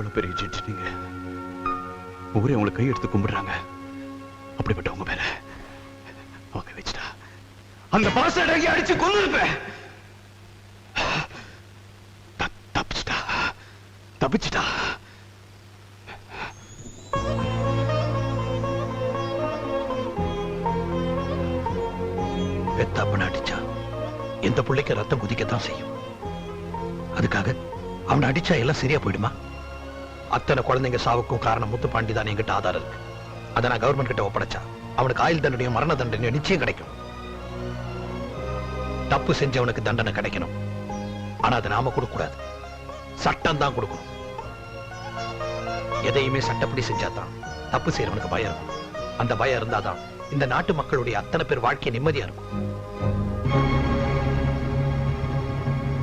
எவ்வளவு பெரிய ஜென்ட் நீங்க? ஊரே உங்களை கை எடுத்து கும்பிடுறாங்க. அப்படிப்பட்ட உங்க மேல அவங்க வச்சுட்டா. அந்த பாச அடிச்சு கொண்டு இருப்பேன் தப்பிச்சிட்டா. தப்பிச்சிட்டா. பெத்தாப்பன அடிச்சா எந்த பிள்ளைக்கு ரத்தம் குதிக்கத்தான் செய்யும்? அதுக்காக அவனை அடிச்சா எல்லாம் சரியா போயிடுமா? அத்தனை குழந்தைங்க சாவுக்கும் காரணம் முத்துப்பாண்டி தான் என்கிட்ட ஆதாரம் இருக்கு. அதை நான் கவர்மெண்ட் கிட்ட ஒப்படைச்சா அவனுக்கு ஆயுள் தண்டனையும் மரண தண்டனையும் நிச்சயம் கிடைக்கும். தப்பு செஞ்சவனுக்கு தண்டனை கிடைக்கணும். ஆனா அதை நாம கொடுக்கூடாது சட்டம் தான் கொடுக்கணும். எதையுமே சட்டப்படி செஞ்சாதான் தப்பு செய்யறவனுக்கு பயம் இருக்கும். அந்த பயம் இருந்தாதான் இந்த நாட்டு மக்களுடைய அத்தனை பேர் வாழ்க்கை நிம்மதியா இருக்கும்.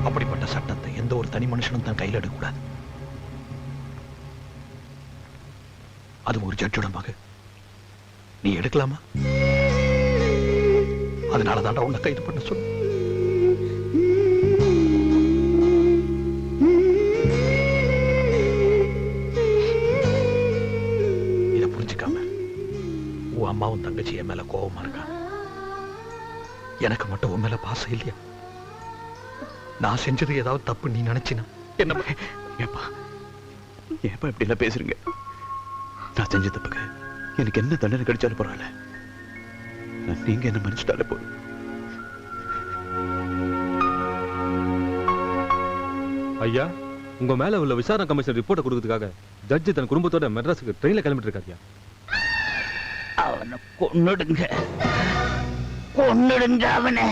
அப்படிப்பட்ட சட்டத்தை எந்த ஒரு தனி மனுஷனும் தன் கையில் எடுக்கக்கூடாது. அது ஒரு ஜட்ஜோட மக. நீ எடுக்கலாமா? அதனால தாண்டா உன்னை கைது பண்ண சொல்லு இதை புரிஞ்சுக்காம உன் அம்மாவும் தங்கச்சி என் மேல கோபமா இருக்கா? எனக்கு மட்டும் உன் மேல பாசம் இல்லையா? நான் செஞ்சது ஏதாவது தப்பு நீ நினைச்சினா? என்ன ஏப்பா ஏப்பா இப்படி எல்லாம் பேசுறீங்க? நான் செஞ்ச தப்புக்கு எனக்கு என்ன தண்டனை கிடைச்சாலும் பரவாயில்ல. நீங்க என்ன மன்னிச்சிட்டாலே போதும். ஐயா உங்க மேல உள்ள விசாரணை கமிஷன் ரிப்போர்ட்டை கொடுக்கறதுக்காக ஜட்ஜி தன் குடும்பத்தோட மெட்ராஸுக்கு ட்ரெயின்ல கிளம்பிட்டு இருக்காருயா அவனை கொன்னுடுங்க. கொன்னுடுங்க அவனை.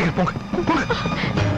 சீக்கிரம் போங்க. போங்க.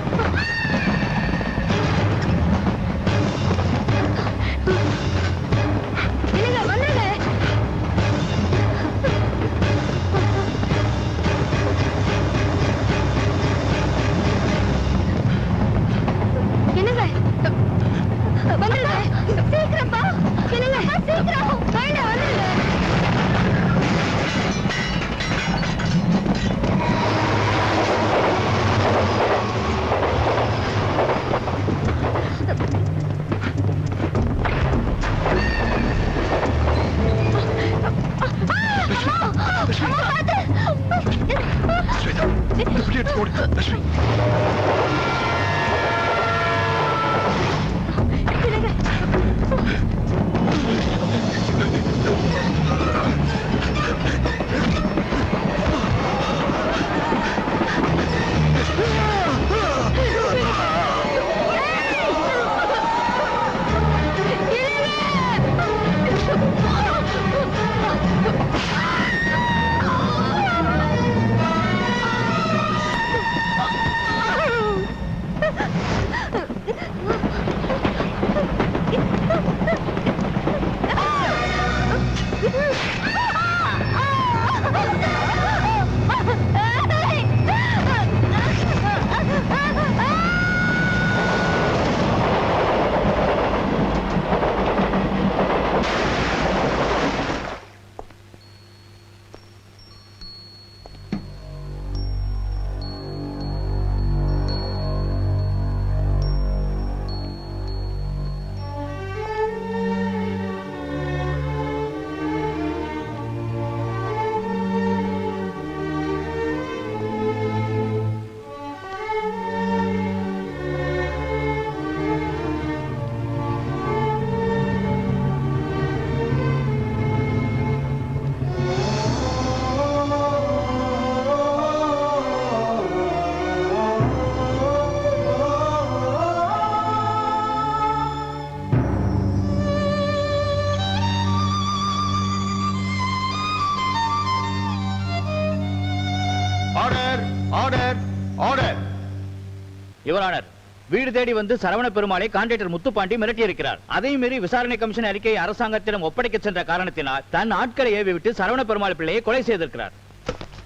யுவரானர் வீடு தேடி வந்து சரவண பெருமாளை கான்ட்ராக்டர் முத்துப்பாண்டி மிரட்டி இருக்கிறார் அதையும் மீறி விசாரணை கமிஷன் அறிக்கையை அரசாங்கத்திடம் ஒப்படைக்க சென்ற காரணத்தினால் தன் ஆட்களை ஏவி விட்டு சரவண பெருமாள் பிள்ளையை கொலை செய்திருக்கிறார்.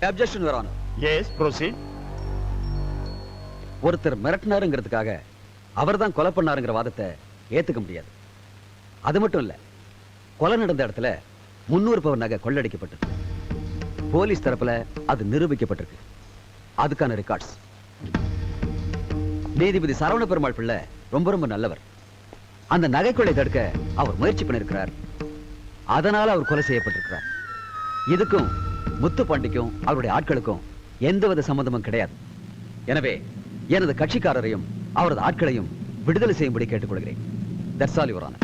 அப்ஜெக்ஷன் வரான் எஸ் ப்ரொசீட் ஒருத்தர் மிரட்டினாருங்கிறதுக்காக அவர்தான் கொலை பண்ணாருங்கிற வாதத்தை ஏத்துக்க முடியாது. அது மட்டும் இல்ல கொலை நடந்த இடத்துல முன்னூறு பவர் நகை கொள்ளடிக்கப்பட்டிருக்கு. போலீஸ் தரப்புல அது நிரூபிக்கப்பட்டிருக்கு. அதுக்கான ரெக்கார்ட்ஸ் நீதிபதி சரவண பெருமாள் பிள்ளை ரொம்ப ரொம்ப நல்லவர். அந்த நகை தடுக்க அவர் முயற்சி பண்ணிருக்கிறார் அதனால அவர் கொலை செய்யப்பட்டிருக்கிறார். இதுக்கும் முத்துப்பாண்டிக்கும் அவருடைய ஆட்களுக்கும் எந்தவித சம்பந்தமும் கிடையாது. எனவே எனது கட்சிக்காரரையும் அவரது ஆட்களையும் விடுதலை செய்யும்படி கேட்டுக்கொள்கிறேன். தர்சாலி ஆல்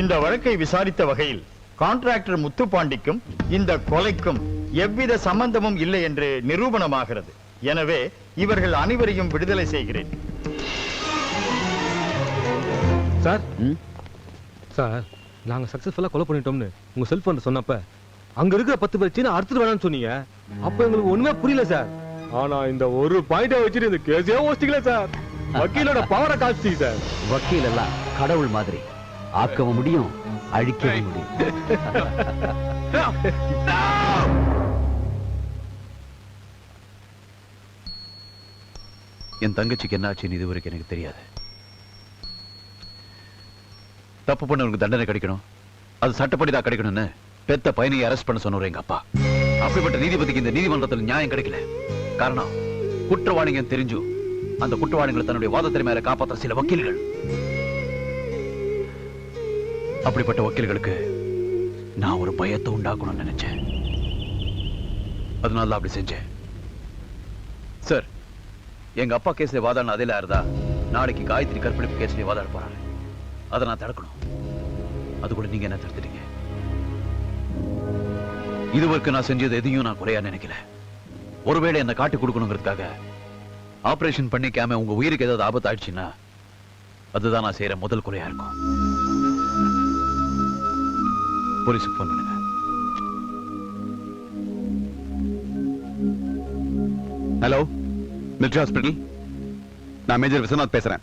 இந்த வழக்கை விசாரித்த வகையில் கான்ட்ராக்டர் முத்துப்பாண்டிக்கும் இந்த கொலைக்கும் எவ்வித சம்பந்தமும் இல்லை என்று நிரூபணமாகிறது. எனவே இவர்கள் அனைவரையும் விடுதலை செய்கிறேன். சார்? சார் நாங்க சக்சஸ்ஃபுல்லா கொலை பண்ணிட்டோம்னு உங்க செல்போன் சொன்னப்ப அங்க இருக்கிற பத்து பேர் சீன அறுத்துட்டு வேணாம்னு சொன்னீங்க. அப்ப எங்களுக்கு ஒண்ணுமே புரியல சார். ஆனா இந்த ஒரு பாயிண்ட வச்சுட்டு இந்த கேஸே ஓசிக்கல சார். வக்கீலோட பவரை காமிச்சிட்டீங்க சார். வக்கீல் எல்லாம் கடவுள் மாதிரி. ஆக்கவும் முடியும் அழிக்கவும் முடியும். என் தங்கச்சிக்கு என்ன இது வரைக்கும் எனக்கு தெரியாது. தப்பு பண்ணவனுக்கு தண்டனை கிடைக்கணும். அது சட்டப்படி தான் கிடைக்கணும்னு பெத்த பையனையை அரெஸ்ட் பண்ண சொன்னவர் எங்க அப்பா. அப்படிப்பட்ட நீதிபதிக்கு இந்த நீதிமன்றத்தில் நியாயம் கிடைக்கல. காரணம் குற்றவாளிங்க தெரிஞ்சு அந்த குற்றவாளிகளை தன்னுடைய வாதத்தின் மேல காப்பாற்ற சில வக்கீல்கள். அப்படிப்பட்ட வக்கீல்களுக்கு நான் ஒரு பயத்தை உண்டாக்கணும்னு நினைச்சேன். அதனால அப்படி செஞ்சேன். சார் எங்க அப்பா கேஸ்ல வாதாடின அதில் இருந்தா நாளைக்கு காயத்ரி கற்பழிப்பு கேஸ்ல வாதாட போறாங்க. அதை நான் தடுக்கணும். அதுக்குள்ள நீங்க என்ன தடுத்துட்டீங்க? இதுவரைக்கும் நான் செஞ்சது எதையும் நான் குறையா நினைக்கல. ஒருவேளை என்ன காட்டி கொடுக்கணுங்கிறதுக்காக ஆபரேஷன் பண்ணிக்காம உங்க உயிருக்கு ஏதாவது ஆபத்து ஆயிடுச்சுன்னா அதுதான் நான் செய்யற முதல் குறையா இருக்கும். போலீஸுக்கு போன் பண்ணுங்க. ஹலோ மிலிட்ரி ஹாஸ்பிட்டல் நான் மேஜர் விஸ்வநாத் பேசுறேன்.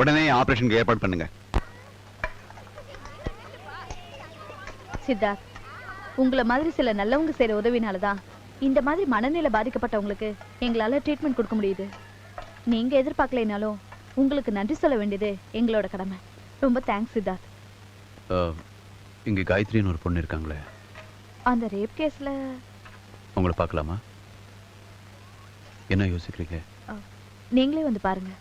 உடனே ஆபரேஷனுக்கு ஏற்பாடு பண்ணுங்க. சித்தார்த் உங்களை மாதிரி சில நல்லவங்க செய்யற உதவினால தான் இந்த மாதிரி மனநிலை பாதிக்கப்பட்டவங்களுக்கு எங்களால ட்ரீட்மெண்ட் கொடுக்க முடியுது. நீங்க எதிர்பார்க்கலைனாலும் உங்களுக்கு நன்றி சொல்ல வேண்டியது எங்களோட கடமை. ரொம்ப தேங்க்ஸ் சித்தார்த். இங்க காயத்ரின்னு ஒரு பொண்ணு இருக்காங்களே. அந்த ரேப் கேஸ்ல உங்களை பார்க்கலாமா? என்ன யோசிக்கிறீங்க? நீங்களே வந்து பாருங்க.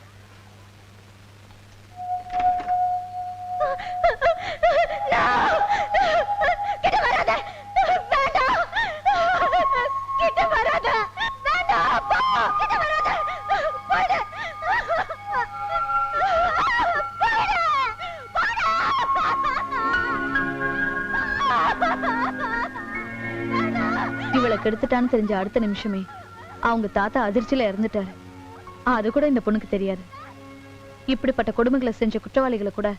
இவளை கெடுத்துட்டான்னு தெரிஞ்ச அடுத்த நிமிஷமே. அவங்க தாத்தா அதிர்ச்சியில இறந்துட்டாரு. அது கூட இந்த பொண்ணுக்கு தெரியாது. இப்படிப்பட்ட கொடுமைகளை செஞ்ச குற்றவாளிகளை கூட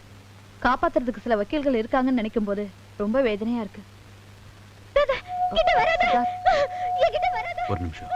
காப்பாத்துறதுக்கு சில வக்கீல்கள் இருக்காங்கன்னு நினைக்கும் போது ரொம்ப வேதனையா இருக்கு. ஒரு நிமிஷம்.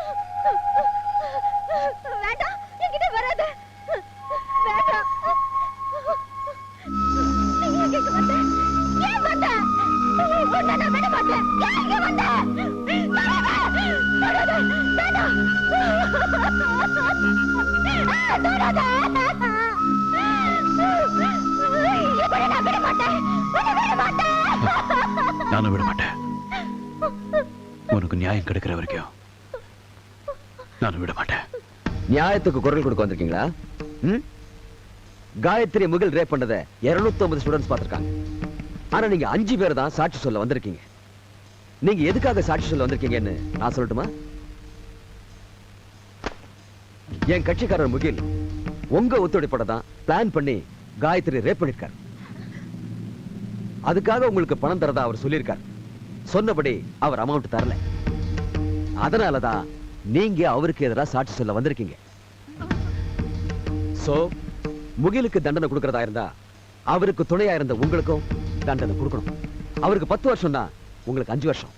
நியாயத்துக்கு குரல் கொடுக்க வந்திருக்கீங்களா? காயத்ரி முகில் ரேப் பண்ணதை இருநூத்தி ஐம்பது ஸ்டூடெண்ட்ஸ் பார்த்துருக்காங்க. ஆனா நீங்க அஞ்சு பேர் தான் சாட்சி சொல்ல வந்திருக்கீங்க. நீங்க எதுக்காக சாட்சி சொல்ல வந்திருக்கீங்கன்னு நான் சொல்லட்டுமா? என் கட்சிக்காரர் முகில் உங்க ஒத்துழைப்பட தான் பிளான் பண்ணி காயத்ரி ரேப் பண்ணிருக்காரு. அதுக்காக உங்களுக்கு பணம் தரதா அவர் சொல்லியிருக்காரு. சொன்னபடி அவர் அமௌண்ட் தரல. அதனாலதான் நீங்க அவருக்கு எதிராக சாட்சி சொல்ல வந்திருக்கீங்க. சோ முகிலுக்கு தண்டனை கொடுக்கறதா இருந்தா அவருக்கு துணையா இருந்த உங்களுக்கும் தண்டனை கொடுக்கணும். அவருக்கு பத்து வருஷம் தான் உங்களுக்கு அஞ்சு வருஷம்.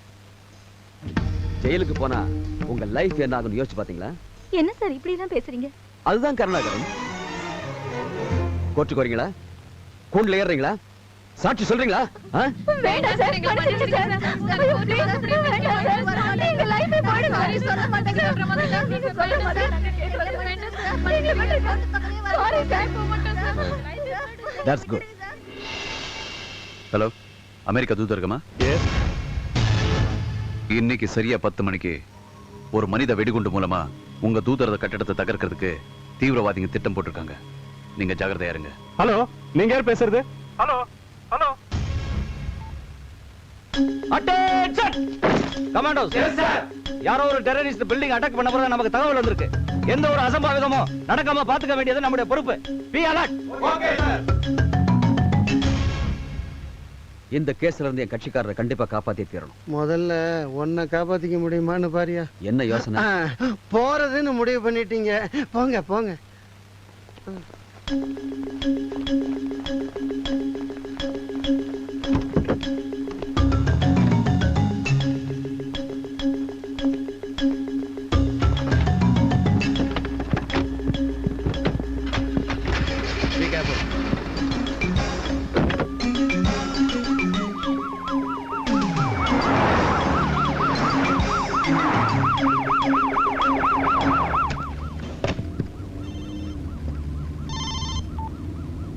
ஜெயிலுக்கு போனா உங்க லைஃப் என்ன ஆகும்னு யோசிச்சு பாத்தீங்களா? என்ன சார் இப்படி எல்லாம் பேசுறீங்க? அதுதான் கருணாகரன். கோர்ட்டுக்கு வரீங்களா கூண்டுல ஏறுறீங்களா? சாட்சி சொல்றீங்களா? வேண்டாம் சார் மன்னிச்சிடுங்க சார். ஐயோ, please, வேண்டாம் சார். நீங்க life ஏ போயிடுங்க. சொல்ல மாட்டேங்க. நீங்க சொல்ல மாட்டேங்க. நீங்க மட்டும் Sorry, sir. That's good. Hello America தூதரகமா இன்னைக்கு சரியா பத்து மணிக்கு ஒரு மனித வெடிகுண்டு மூலமா உங்க தூதரக கட்டடத்தை தகர்க்கிறதுக்கு தீவிரவாதிங்க திட்டம் போட்டிருக்காங்க. நீங்க ஜாகிரதையா இருங்க. ஹலோ நீங்க யார் பேசுறது? ஹலோ ஹலோ அட்டென்ஷன் கமாண்டோஸ் யாரோ ஒரு டெரரிஸ்ட் பில்டிங் அட்டாக் பண்ண போறதா நமக்கு தகவல் வந்திருக்கு. எந்த ஒரு அசம்பாவிதமும் நடக்காம பாத்துக்க வேண்டியது நம்முடைய பொறுப்பு. பி அலர்ட் இந்த கேஸ்ல இருந்து என் கட்சிக்காரரை கண்டிப்பா காப்பாத்தி தீரணும். முதல்ல உன்னை காப்பாத்திக்க முடியுமான்னு பாரியா? என்ன யோசனை? போறதுன்னு முடிவு பண்ணிட்டீங்க. போங்க போங்க.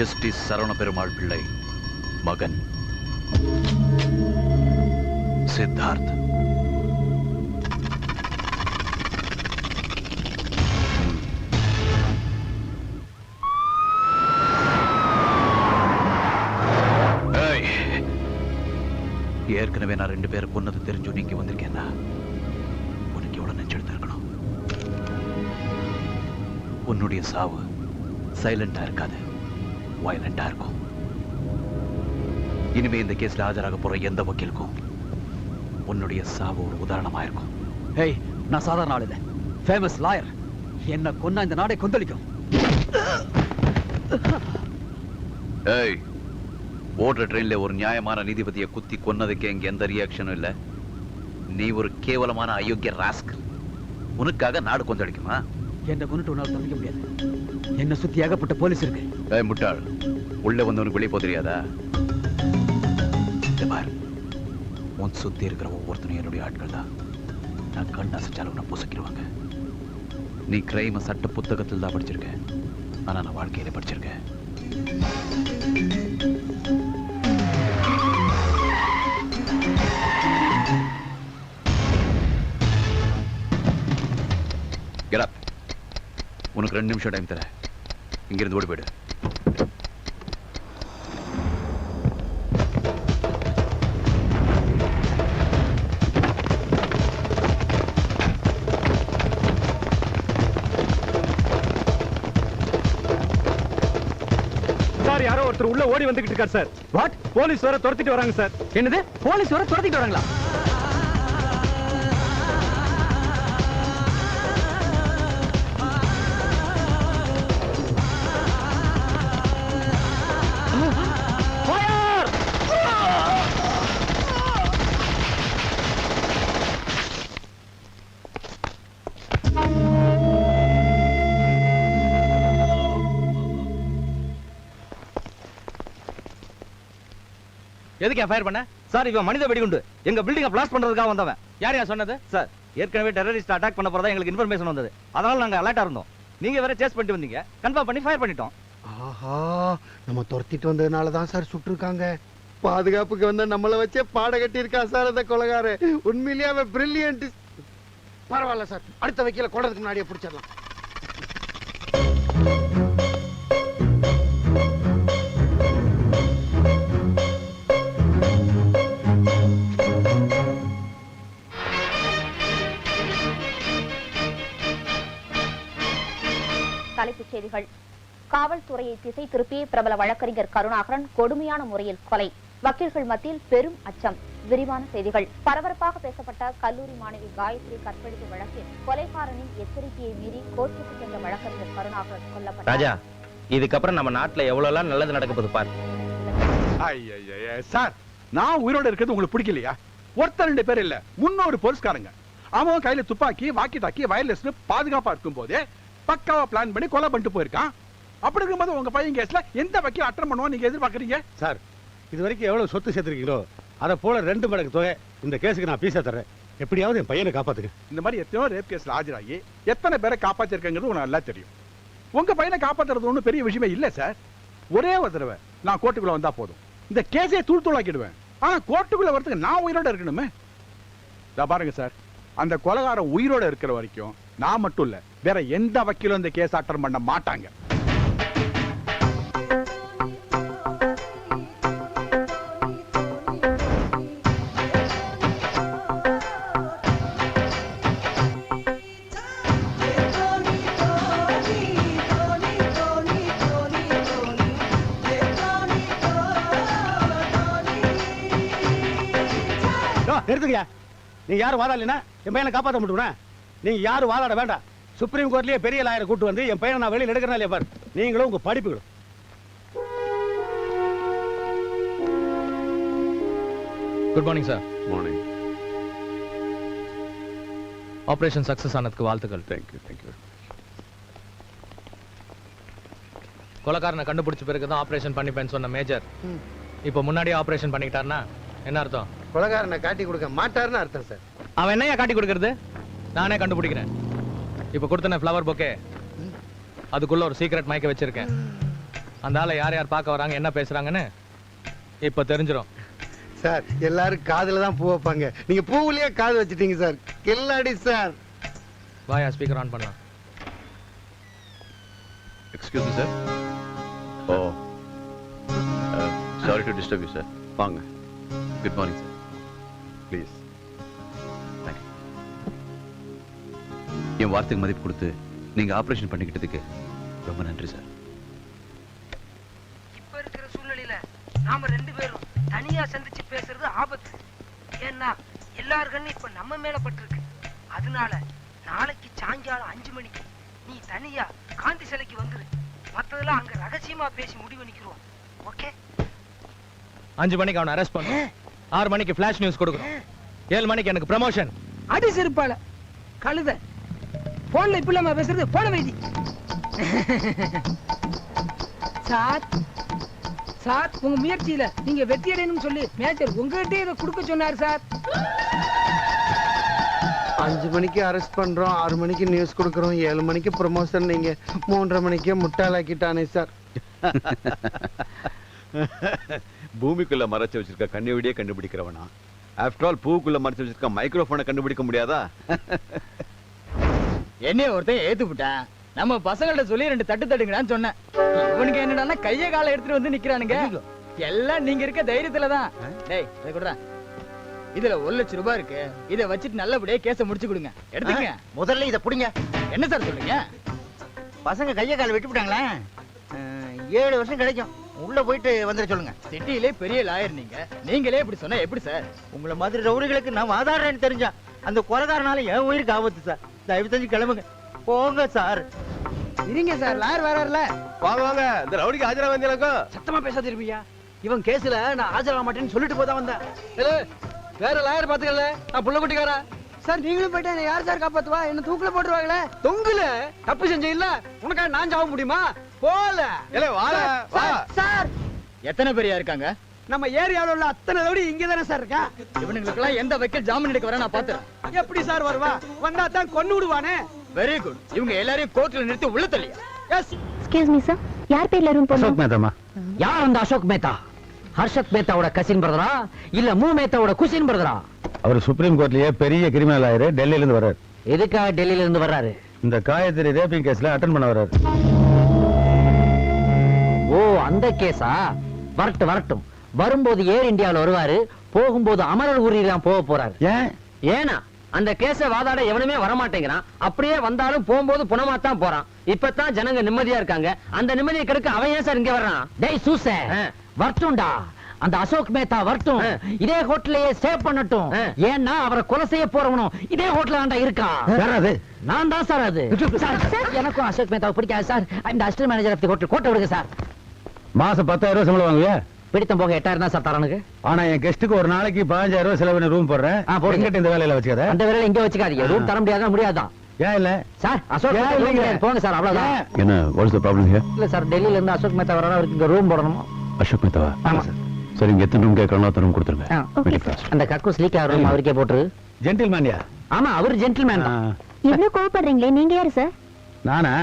ஜஸ்டிஸ் சரவண பெருமாள் பிள்ளை மகன் சித்தார்த். ஏற்கனவே நான் ரெண்டு பேரை கொன்னது தெரிஞ்சு நீங்க வந்திருக்கேன்னா உனக்கு எவ்வளவு நெஞ்செடுத்து இருக்கணும்? உன்னுடைய சாவு சைலண்டா இருக்காது. வயலண்டா இருக்கும். இனிமே இந்த கேஸ்ல ஆஜராக போற எந்த வக்கீலுக்கும் உன்னுடைய சாவு ஒரு உதாரணமா இருக்கும். ஹேய் நான் சாதாரண ஆள் இல்ல. ஃபேமஸ் லாயர் என்ன கொன்னா இந்த நாடே கொந்தளிக்கும். ஏய் ஓடுற ட்ரெயின்ல ஒரு நியாயமான நீதிபதியை குத்தி கொன்னதுக்கு இங்க எந்த ரியாக்ஷனும் இல்ல. நீ ஒரு கேவலமான அயோக்கிய ராஸ்க் உனக்காக நாடு கொந்தளிக்குமா? என்ன கொண்டுட்டு உன்னால தப்பிக்க முடியாது. என்ன சுத்தி ஏகப்பட்ட போலீஸ் இருக்கு. ஏய் முட்டாள். உள்ள வந்தவனுக்கு வெளியே போக தெரியாதா? பார். உன் சுத்தி இருக்கிற ஒவ்வொருத்தனும் என்னுடைய ஆட்கள் தான். நான் கண் அசைச்சாலும் உன்னை புசக்கிடுவாங்க. நீ கிரைம சட்ட புத்தகத்தில் தான் படிச்சிருக்க. ஆனா நான் வாழ்க்கையில படிச்சிருக்கேன். உனக்கு ரெண்டு நிமிஷம் டைம் தரேன். இங்கிருந்து ஓடி போயிடு. சார் யாரோ ஒருத்தர் உள்ள ஓடி வந்துகிட்டு இருக்கார் சார். வாட் போலீஸ் வர துரத்திட்டு வராங்க சார். என்னது? போலீஸ் வர துரத்திட்டு வராங்களா? எதுக்கு ஃபயர் பண்ண? சார் இவன் மனித வெடிகுண்டு. எங்க பில்டிங்கை பிளாஸ்ட் பண்றதுக்காக வந்தவன். யார் யார் சொன்னது? சார் ஏற்கனவே டெரரிஸ்ட் அட்டாக் பண்ண போறதா எங்களுக்கு இன்ஃபர்மேஷன் வந்தது. அதனால நாங்க அலர்ட்டா இருந்தோம். நீங்க வேற சேஸ் பண்ணிட்டு வந்தீங்க. கன்ஃபார்ம் பண்ணி ஃபயர் பண்ணிட்டோம். ஆஹா நம்ம துரத்திட்டு வந்ததுனால தான் சார் சுட்டிருக்காங்க. பாதுகாப்புக்கு வந்த நம்மள வச்சே பாட கட்டி இருக்கா சார் அந்த கொலகாரு. உண்மையிலேயே அவன் பிரில்லியன்ட் பரவாயில்ல சார் அடுத்த வைக்கல கொடதுக்கு முன்னாடியே பிடிச்சிடலாம். செய்திகள். காவல்துறையை திசை திருப்பிய பிரபல வழக்கறிஞர் கருணாகரன் கொடுமையான முறையில் கொலை. வக்கீல்கள் மத்தியில் பெரும் அச்சம். விரிவான செய்திகள். பரபரப்பாக பேசப்பட்ட கல்லூரி மாணவி காயத்ரி கற்பழிப்பு வழக்கில் கொலைகாரனின் எச்சரிக்கையை மீறி கோர்ட்டுக்கு சென்ற வழக்கறிஞர் கருணாகரன் கொல்லப்பட்டார். ராஜா இதுக்கப்புறம் நம்ம நாட்டுல எவ்வளவு நல்லது நடக்க பாரு. சார் நான் உயிரோட இருக்கிறது உங்களுக்கு பிடிக்கலையா? ஒருத்தர் ரெண்டு பேர் இல்ல முன்னூறு போலீஸ்காரங்க. அவன் கையில துப்பாக்கி வாக்கி டாக்கி வயர்லெஸ் பாதுகாப்பா இருக்கும் போதே பக்காவா பிளான் பண்ணி கொலை பண்ணிட்டு போயிருக்கான். அப்படி இருக்கும்போது உங்க பையன் கேஸ்ல எந்த வக்கீல் அட்டன் பண்ணுவோம் நீங்க எதிர்பார்க்கறீங்க? சார் இது வரைக்கும் எவ்வளவு சொத்து சேர்த்திருக்கீங்களோ அதை போல ரெண்டு மடங்கு தொகை இந்த கேஸுக்கு நான் பீஸா தர்றேன். எப்படியாவது என் பையனை காப்பாத்துங்க. இந்த மாதிரி எத்தனையோ ரேப் கேஸ்ல ஆஜராகி எத்தனை பேரை காப்பாத்திருக்கங்கிறது உனக்கு நல்லா தெரியும். உங்க பையனை காப்பாத்துறது ஒண்ணும் பெரிய விஷயமே இல்ல சார். ஒரே ஒரு தடவை நான் கோர்ட்டுக்குள்ள வந்தா போதும். இந்த கேஸே தூள் தூளாக்கிடுவேன். ஆனா கோர்ட்டுக்குள்ள வரதுக்கு நான் உயிரோட இருக்கணுமே. பாருங்க சார். அந்த கொலகாரம் உயிரோட இருக்கிற வரைக்கும் நான் மட்டும் இல்ல வேற எந்த வக்கீலும் இந்த கேஸ் அட்டன் பண்ண மாட்டாங்க நிறுத்துங்க நீ யாரும் வாதாடலைன்னா என் பையனை காப்பாற்ற முடியுமா நீங்க யாரும் வாதாட வேண்டாம். சுப்ரீம் கோர்ட்லயே பெரிய லாயரை கூட்டு வந்து என் பையனை நான் வெளியில் எடுக்கிறேன் இல்லையா பாரு. நீங்களும் உங்க படிப்புகளும். Good morning sir morning operation success ஆனதுக்கு வாழ்த்துக்கள். தேங்க்யூ தேங்க்யூ கொலைக்காரனை கண்டுபிடிச்ச பிறகு தான் ஆபரேஷன் பண்ணிப்பேன்னு சொன்ன மேஜர் இப்போ முன்னாடியே ஆபரேஷன் பண்ணிக்கிட்டாருன்னா என்ன அர்த்தம்? கொலகாரனை காட்டி கொடுக்க மாட்டாருன்னு அர்த்தம் சார் அவன் என்னையா காட்டி கொடுக்கறது? நானே கண்டுபிடிக்கிறேன். இப்போ கொடுத்தன ஃப்ளவர் பொக்கே அதுக்குள்ள ஒரு சீக்ரெட் மயக்க வச்சிருக்கேன். அந்த ஆளை யார் யார் பார்க்க வராங்க என்ன பேசுறாங்கன்னு இப்போ தெரிஞ்சிடும் சார் எல்லாரும் காதுல தான் பூ வைப்பாங்க. நீங்க பூவுலயே காது வச்சிட்டீங்க சார். கில்லாடி சார். வாயா ஸ்பீக்கர் ஆன் பண்ணலாம். Excuse me sir oh sorry to disturb you sir வாங்க. குட் மார்னிங் சார் ப்ளீஸ் என் வார்த்தைக்கு மதிப்பு கொடுத்து நீங்க ஆபரேஷன் பண்ணிக்கிட்டதுக்கு ரொம்ப நன்றி சார் இப்ப இருக்கிற சூழ்நிலையில நாம ரெண்டு பேரும் தனியா சந்திச்சு பேசுறது ஆபத்து. ஏன்னா எல்லார் கண்ணும் இப்ப நம்ம மேல பட்டிருக்கு. அதனால நாளைக்கு சாயங்காலம் அஞ்சு மணிக்கு நீ தனியா காந்தி சிலைக்கு வந்துரு. மத்ததெல்லாம் அங்க ரகசியமா பேசி முடிவு நிக்கிறோம் ஓகே? அஞ்சு மணிக்கு அவனை அரெஸ்ட் பண்ணு ஆறு மணிக்கு ஃபிளாஷ் நியூஸ் கொடுக்கணும் ஏழு மணிக்கு எனக்கு ப்ரமோஷன் அடி செருப்பால கழுத. போன்ல இப்ப இல்லாம பேசுறது போன வைதி சார் சார் உங்க முயற்சியில நீங்க வெற்றி அடையணும்னு சொல்லி மேஜர் உங்ககிட்ட இதை கொடுக்க சொன்னார் சார். அஞ்சு மணிக்கு அரெஸ்ட் பண்றோம் ஆறு மணிக்கு நியூஸ் கொடுக்குறோம் ஏழு மணிக்கு ப்ரமோஷன் நீங்க மூன்றரை மணிக்கு முட்டாளாக்கிட்டானே சார். பூமிக்குள்ள மறைச்சு வச்சிருக்க கண்ணி வெடியே கண்டுபிடிக்கிறவனா? ஆஃப்டர் ஆல் பூக்குள்ள மறைச்சு வச்சிருக்க மைக்ரோஃபோனை கண்டுபிடிக்க முடியாதா? என்னைய ஒருத்தன் ஏத்து விட்டான் நம்ம பசங்கள்ட்ட சொல்லி ரெண்டு தட்டு தட்டுங்கடான்னு சொன்னேன். இவனுக்கு என்னடான்னா கைய காலை எடுத்துட்டு வந்து நிக்கிறானுங்க. எல்லாம் நீங்க இருக்க தைரியத்துல தான் டேய் இதை கொடுறா. இதுல ஒரு லட்சம் ரூபாய் இருக்கு. இத வச்சுட்டு நல்லபடியா கேஸ முடிச்சு கொடுங்க. எடுத்துக்கங்க. முதல்ல இதை புடிங்க. என்ன சார் சொல்றீங்க? பசங்க கைய கால் வெட்டி விட்டாங்களே? ஏழு வருஷம் கிடைக்கும். உள்ள போயிட்டு வந்துட சொல்லுங்க. சிட்டியிலே பெரிய லாயர் நீங்க. நீங்களே இப்படி சொன்னா எப்படி சார்? உங்களை மாதிரி ரவுடிகளுக்கு நான் வாதாடுறேன்னு தெரிஞ்சா அந்த கொலகாரனால என் உயிருக்கு ஆபத்து சார். தயவு செஞ்சு கிளம்புங்க. போங்க சார். இருங்க சார். லாயர் வராருல. வாங்க வாங்க. இந்த ரவுடிக்கு ஆஜரா வந்தீங்களா சத்தமா பேசாத இருப்பியா? இவன் கேஸ்ல நான் ஆஜராக மாட்டேன்னு சொல்லிட்டு போதான் வந்தேன். வேற லாயர் பாத்துக்கல நான் புள்ள குட்டிக்காரா? சார் நீங்களும் போயிட்டு என்னை யார் சார் காப்பாத்துவா? என்ன தூக்குல போட்டுருவாங்களே? தொங்குல? தப்பு செஞ்ச இல்ல உனக்கா நான் சாவ முடியுமா? போல. சார் எத்தனை பேரியா இருக்காங்க? நம்ம ஏரியாவுல உள்ள அத்தனை ரவுடி இங்க தானே சார் இருக்கா? இவனுங்களுக்கெல்லாம் எந்த வக்கீல் ஜாமீன் எடுக்க வர நான் பாத்துறேன் எப்படி சார் வருவா? வந்தா தான் கொன்னு விடுவானே? வெரி குட் இவங்க எல்லாரையும் கோர்ட்ல நிறுத்தி உள்ள தள்ளியா? எஸ் எக்ஸ்கியூஸ் மீ சார் யார் பேர்ல ரூம் போடணும்? மேதாமா யார் அந்த அசோக் மேத்தா? ஹர்ஷத் மேத்தாவோட கசின் பிரதரா இல்ல மூ மேத்தாவோட குசின் பிரதரா அவர் சுப்ரீம் கோர்ட்லயே பெரிய கிரிமினல் ஆயிரு டெல்லியில இருந்து வர்றாரு. எதுக்காக டெல்லியில இருந்து வர்றாரு? இந்த காயத்ரி ரேப்பிங் கேஸ்ல அட்டன் பண்ண வர்றாரு. ஓ அந்த கேஸா வரட்டும் வரட்டும். வரும்போது ஏர் இந்தியாவுல வருவாரு போகும்போது அமரர் ஊரிலாம் போக போறாரு. ஏன்? ஏனா அந்த கேஸ வாதாட எவனுமே வரமாட்டேங்கிறான். அப்படியே வந்தாலும் போகும்போது புனமாத்தான் போறான். இப்பதான் ஜனங்க நிம்மதியா இருக்காங்க. அந்த நிம்மதியை கெடுக்க அவன் ஏன் சார் இங்க வர்றான்? டேய் சூச. வரட்டும்டா. அந்த அசோக் மேத்தா வரட்டும். இதே ஹோட்டலையே ஸ்டே பண்ணட்டும். ஏன்னா அவரை கொலை செய்ய போறவனும் இதே ஹோட்டல் தான்டா இருக்கான் யார் அது? நான் தான் சார் அது. எனக்கும் அசோக் மேத்தாவை பிடிக்காது சார். இந்த assistant manager of the hotel கோட்டை விடுங்க சார். மாசம் பத்தாயிரம் ரூபாய் சம்பளம் வாங்குவியா? பிடித்தம் போக எட்டாயிரம் தான் சார் தரனுக்கு. ஆனா என் கெஸ்ட்டுக்கு ஒரு நாளைக்கு பதினஞ்சாயிரம் ரூபாய் செலவு ரூம் போடுறேன். எங்கிட்ட இந்த வேலையில வச்சுக்காத. அந்த வேலையில இங்க வச்சுக்காதீங்க. ரூம் தர முடியாதான் முடியாதான் ஏன் இல்ல? சார் அசோக். போங்க சார் அவ்வளவுதான்? என்ன வாட்ஸ் த ப்ராப்ளம் ஹியர் இல்ல சார் டெல்லியில இருந்து அசோக் மேத்தா வர அவருக்கு இங்க ரூம் போடணும். அசோக் மேத்தாவா? ஆமா. சரி இங்க எத்தனை ரூம் அத்தனை ரூம் கொடுத்துருங்க. அந்த கக்கூஸ் லீக் ஆகிற ரூம் அவருக்கே போட்டுரு. ஜென்டில்மேன்யா ஆமா அவர் ஜென்டில்மேன் இவ்வளவு கோவப்படுறீங்களே நீங்க யாரு சார் நானா?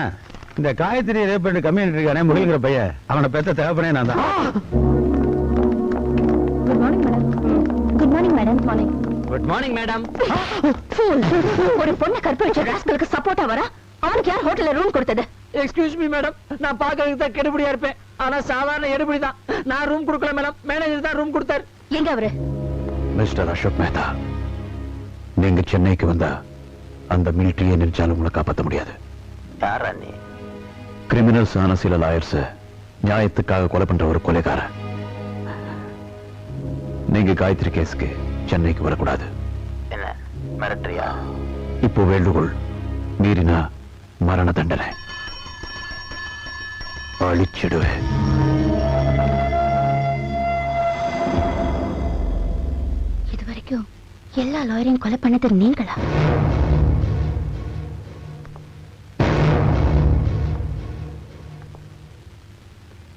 இந்த காயத்ரி ரேப் பண்ணி கம்யூனிட்டி இருக்கானே முருகிற பையன். அவனை பெத்த தேவைப்படே நான் தான். Morning madam morning good morning madam ஒரு பொண்ணை கற்பழிச்ச ராஸ்கலுக்கு சப்போர்ட்டா வரா? அவனுக்கு யார் ஹோட்டல்ல ரூம் கொடுத்தது? எக்ஸ்கியூஸ் மீ மேடம் நான் பாக்குறதுக்கு தான் கெடுபடியா இருப்பேன். ஆனா சாதாரண எடுபடி தான். நான் ரூம் கொடுக்கல மேடம் மேனேஜர் தான் ரூம் கொடுத்தாரு. எங்க அவரு? மிஸ்டர் அசோக் மேத்தா நீங்க சென்னைக்கு வந்தா அந்த மிலிட்டரியை நினைச்சாலும் உங்களை காப்பாற்ற முடியாது. கிரிமினல்ஸ் ஆன சில லாயர்ஸ் நியாயத்துக்காக கொலை பண்ற ஒரு கொலைகாரன். நீங்க காயத்ரி கேஸ்க்கு சென்னைக்கு வரக்கூடாது. இப்போ வேண்டுகோள் மீறினா மரண தண்டனை. அழிச்சிடுவேன். இது வரைக்கும் எல்லா லாயரையும் கொலை பண்ணது நீங்களா?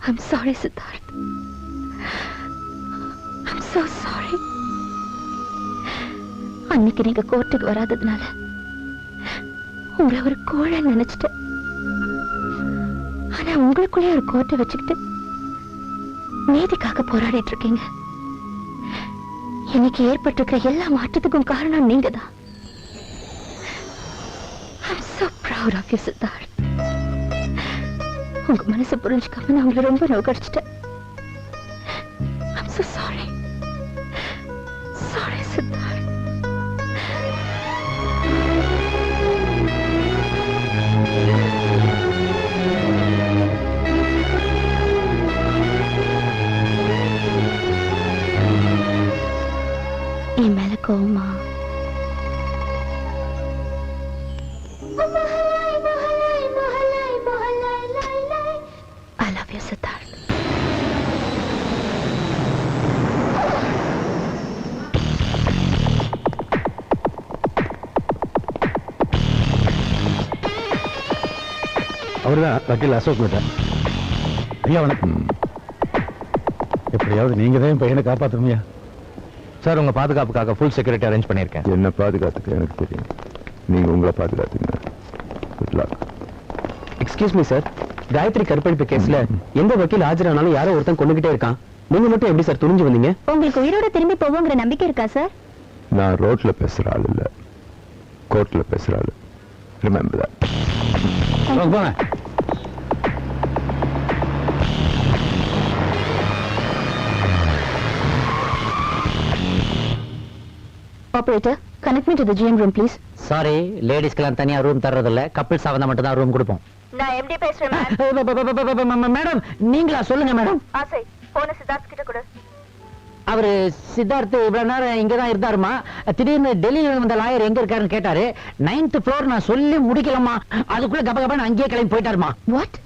I'm sorry, Siddharth. அன்னைக்கு நீங்க கோர்ட்டுக்கு வராததுனால உங்களை ஒரு கோழை நினைச்சிட்டேன். ஆனா உங்களுக்குள்ளே ஒரு கோர்ட்டை வச்சுக்கிட்டு நீதிக்காக போராடிட்டு இருக்கீங்க. இன்னைக்கு ஏற்பட்டிருக்கிற எல்லா மாற்றத்துக்கும் காரணம் நீங்க தான் உங்க மனசை புரிஞ்சுக்காம நான் உங்களை ரொம்ப நோக்கடிச்சிட்டேன். அவர்தான் வக்கீல் அசோக் மேத்தா ஐயா வணக்கம். எப்படியாவது நீங்க தான் என் பையனை காப்பாத்தணுமையா. சார் உங்க பாதுகாப்புக்காக ஃபுல் செக்யூரிட்டி அரேஞ்ச் பண்ணியிருக்கேன். என்ன பாதுகாத்துக்க? எனக்கு தெரியும். நீங்க உங்களை பாதுகாத்துங்க. Good luck excuse me sir Gayathri கற்பழிப்பு கேஸ்ல எந்த வக்கீல் ஆஜரானாலும் யாரோ ஒருத்தன் கொண்டுகிட்டே இருக்கான். நீங்க மட்டும் எப்படி சார் துணிஞ்சு வந்தீங்க? உங்களுக்கு உயிரோட திரும்பி போவோங்கிற நம்பிக்கை இருக்கா சார் நான் ரோட்ல பேசுற ஆள் இல்ல. கோர்ட்ல பேசுற ஆள். ரிமெம்பர் தட் போங்க operator connect me to the GM room please sorry லேடிஸ்க்கெல்லாம் தனியா ரூம் தர்றது இல்ல கப்பிள்ஸ் அவந்தா மட்டும் தான் ரூம் கொடுப்போம். நான் எம்டி பேசுறேன் மேடம் நீங்களா சொல்லுங்க மேடம். ஆசை போன சித்தார்த் கிட்ட கொடு. அவரு சித்தார்த் இவ்வளவு நேரம் இங்கதான் இருந்தாருமா? திடீர்னு டெல்லியில வந்த லாயர் எங்க இருக்காருன்னு கேட்டாரு. நைன்த் ஃப்ளோர் நான் சொல்லி முடிக்கலமா அதுக்குள்ள கப கபன்னு அங்கேயே கிளம்பி போயிட்டாருமா. What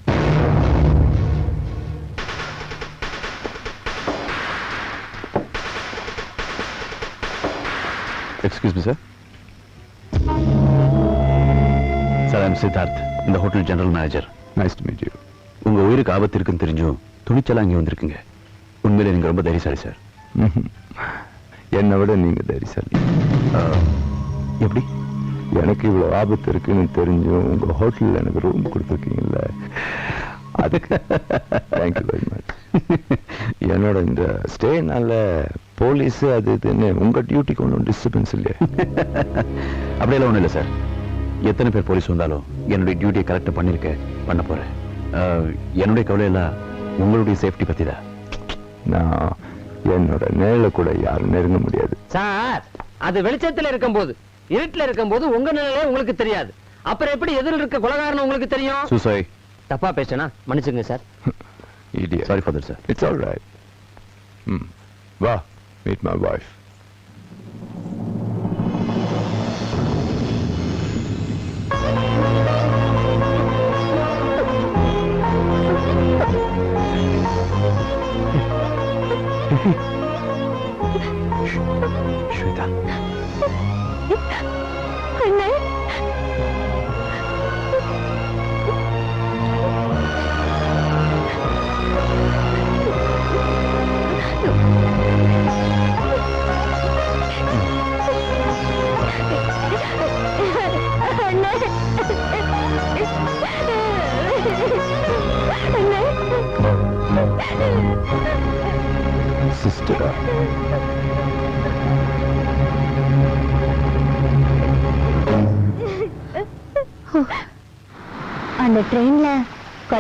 excuse me sir sir I'm Siddharth இந்த hotel general manager nice to meet you உங்க உயிருக்கு ஆபத்து இருக்குன்னு தெரிஞ்சும் துணிச்சலா இங்க வந்திருக்குங்க. உண்மையிலே நீங்க ரொம்ப தைரியசாலி சார் என்னை விட நீங்க தைரியசாலி. எப்படி? எனக்கு இவ்வளவு ஆபத்து இருக்குன்னு தெரிஞ்சும் உங்க ஹோட்டல்ல எனக்கு ரூம் கொடுத்துருக்கீங்கல்ல. அதுக்கு தேங்க்யூ வெரி மச் என்னோட இந்த ஸ்டேனால போலீஸ் அது இதுன்னு உங்க டியூட்டிக்கு ஒன்றும் டிஸ்டர்பன்ஸ் இல்லையே. அப்படியெல்லாம் ஒண்ணும் இல்லை சார் எத்தனை பேர் போலீஸ் வந்தாலும் என்னுடைய டியூட்டியை கரெக்டாக பண்ணிருக்கேன் பண்ண போறேன். அஹ், என்னுடைய கவலை எல்லாம் உங்களுடைய சேஃப்டி பத்தி தான் நான் என்னோட நேரில் கூட யாரும் நெருங்க முடியாது. சார் அது வெளிச்சத்துல இருக்கும்போது இருட்டுல இருக்கும்போது உங்க நிலையே உங்களுக்கு தெரியாது. அப்புறம் எப்படி எதிரில் இருக்க கொலகாரன் உங்களுக்கு தெரியும்? சூசை தப்பா பேசினா மன்னிச்சுங்க sir. Sorry for that sir It's all right. Hmm. Va, meet my wife.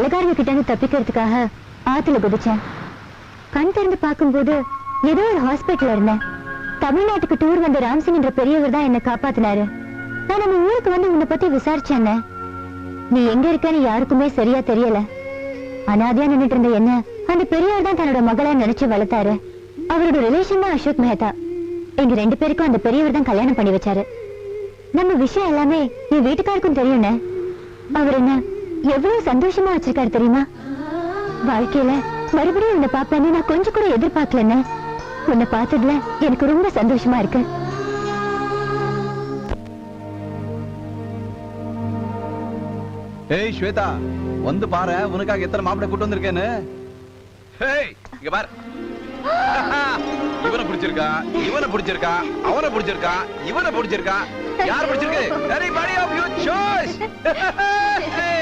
கொலைகாரங்க கிட்ட இருந்து தப்பிக்கிறதுக்காக ஆத்துல குதிச்சேன். கண் திறந்து பார்க்கும்போது ஏதோ ஒரு ஹாஸ்பிட்டல் இருந்தேன். தமிழ்நாட்டுக்கு டூர் வந்த ராம்சிங் என்ற பெரியவர் தான் என்ன காப்பாத்தினாரு. நான் நம்ம ஊருக்கு வந்து உன்னை பத்தி விசாரிச்சேன் நீ எங்க இருக்கன்னு யாருக்குமே சரியா தெரியல. அனாதியா நின்றுட்டு இருந்த என்ன அந்த பெரியவர் தான் தன்னோட மகளை நினைச்சு வளர்த்தாரு. அவரோட ரிலேஷன் தான் அசோக் மேத்தா. எங்க ரெண்டு பேருக்கும் அந்த பெரியவர் தான் கல்யாணம் பண்ணி வச்சாரு. நம்ம விஷயம் எல்லாமே என் வீட்டுக்காருக்கும் தெரியும்னே. அவர் என்ன எவ்வளவு சந்தோஷமா வச்சிருக்காரு தெரியுமா? வாழ்க்கையில மறுபடியும் உன்னை பாப்பேன்னு நான் கொஞ்சம் கூட எதிர்பார்க்கலன்னு. உன்னை பார்த்ததுல எனக்கு ரொம்ப சந்தோஷமா இருக்கு. ஏய் ஸ்வேதா வந்து பாரு உனக்காக எத்தனை மாப்பிளை கூட்டு வந்திருக்கேன்னு. ஏய் இங்க பாரு. இவனை பிடிச்சிருக்கா இவனை பிடிச்சிருக்கா அவனை பிடிச்சிருக்கா இவனை பிடிச்சிருக்கா. யார் பிடிச்சிருக்கு?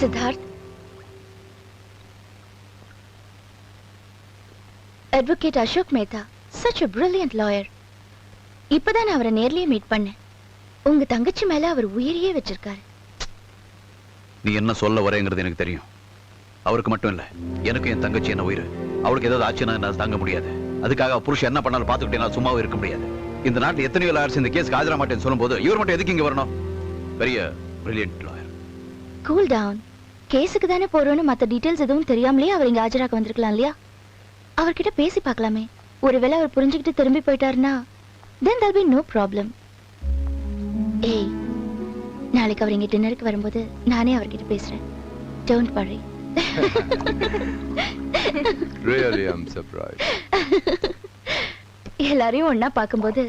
Siddharth advocate Ashok Mehta such a brilliant lawyer இப்பதான் நான் அவரை நேர்லயே மீட் பண்ணேன். உங்க தங்கச்சி மேல அவர் உயிரையே வச்சிருக்காரு. நீ என்ன சொல்ல வரேங்கிறது எனக்கு தெரியும். அவருக்கு மட்டும் இல்ல எனக்கு என் தங்கச்சி என்ன உயிர் அவளுக்கு ஏதாவது ஆச்சுன்னா என்னால தாங்க முடியாது. அதுக்காக புருஷன் என்ன பண்ணாலும் பாத்துக்கிட்டே நான் சும்மாவும் இருக்க முடியாது. இந்த நாட்டுல எத்தனையோ லாயர்ஸ் இந்த கேஸ் ஆஜரா மாட்டேன்னு சொல்லும்போது இவர் மட்டும் எதுக்கு இங்க வரணும்? பெரிய பிரில்லியன்ட் லாயர் கூல் டவுன் கேஸுக்கு தானே போறோம்னு மத்த டீடைல்ஸ் எதுவும் தெரியாமலே அவர் இங்க ஆஜராக வந்திருக்கலாம் இல்லையா? அவர்கிட்ட பேசி பார்க்கலாமே. ஒருவேளை அவர் புரிஞ்சுக்கிட்டு திரும்பி போயிட்டாருன்னா then there'll be no problem ஏய் நாளைக்கு அவர் இங்க டின்னருக்கு வரும்போது நானே அவர்கிட்ட பேசுறேன். Don't worry. Really, I'm surprised. எல்லாரையும் ஒண்ணா பார்க்கும்போது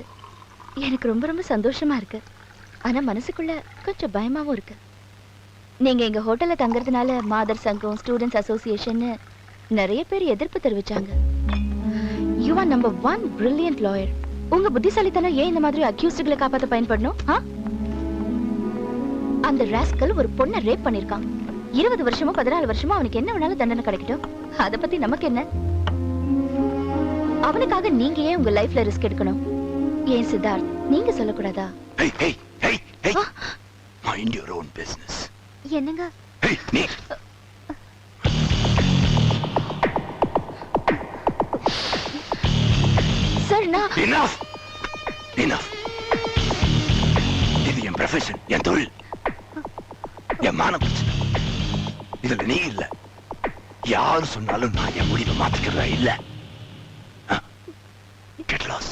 எனக்கு ரொம்ப ரொம்ப சந்தோஷமா இருக்கு. ஆனா மனசுக்குள்ள கொஞ்சம் பயமாவும் இருக்கு. நீங்க எங்க ஹோட்டல்ல தங்குறதுனால மாதர் சங்கம் ஸ்டூடெண்ட்ஸ் அசோசியேஷன் நிறைய பேர் எதிர்ப்பு தெரிவிச்சாங்க. You are number one brilliant lawyer உங்க புத்திசாலித்தனம் ஏன் இந்த மாதிரி அக்யூஸ்டுகளை காப்பாத்த பயன்படணும் அந்த ராஸ்கல் ஒரு பொண்ணை ரேப் பண்ணிருக்கான் இருபது வருஷமோ பதினாலு வருஷமோ அவனுக்கு என்ன வேணாலும் தண்டனை கிடைக்கட்டும். அத பத்தி நமக்கு என்ன? அவனுக்காக நீங்க ஏன் உங்க லைஃப்ல ரிஸ்க் எடுக்கணும்? ஏன் சித்தார்த் நீங்க சொல்லக்கூடாதா! Mind your own business. என்னங்க? நீ. சார் நான் Enough! Enough! இது என் ப்ரொஃபஷன் என் தொழில். என் மான பிரச்சனை இதுல நீ இல்ல. யார் சொன்னாலும் நான் என் முடிவை மாத்திக்கிறதா இல்ல. Get loss